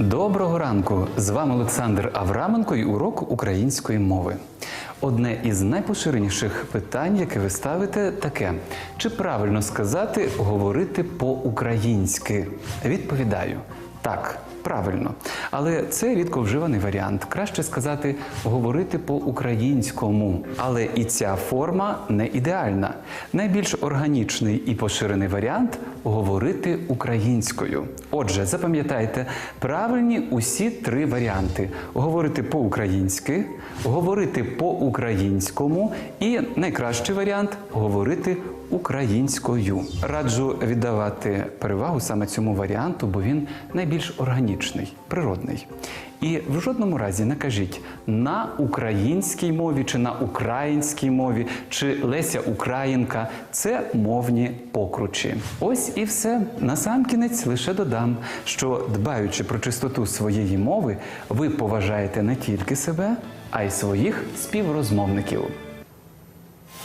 Доброго ранку! З вами Олександр Авраменко і урок української мови. Одне із найпоширеніших питань, яке ви ставите, таке: чи правильно сказати говорити по-українськи? Відповідаю так. Правильно, але це рідко вживаний варіант. Краще сказати говорити по-українському. Але і ця форма не ідеальна. Найбільш органічний і поширений варіант говорити українською. Отже, запам'ятайте правильні усі три варіанти: говорити по-українськи, говорити по-українському і найкращий варіант говорити українською. Раджу віддавати перевагу саме цьому варіанту, бо він найбільш органічний, природний. І в жодному разі не кажіть на українській мові чи на українській мові, чи Леся Українка це мовні покручі. Ось і все. Насамкінець лише додам, що дбаючи про чистоту своєї мови, ви поважаєте не тільки себе, а й своїх співрозмовників.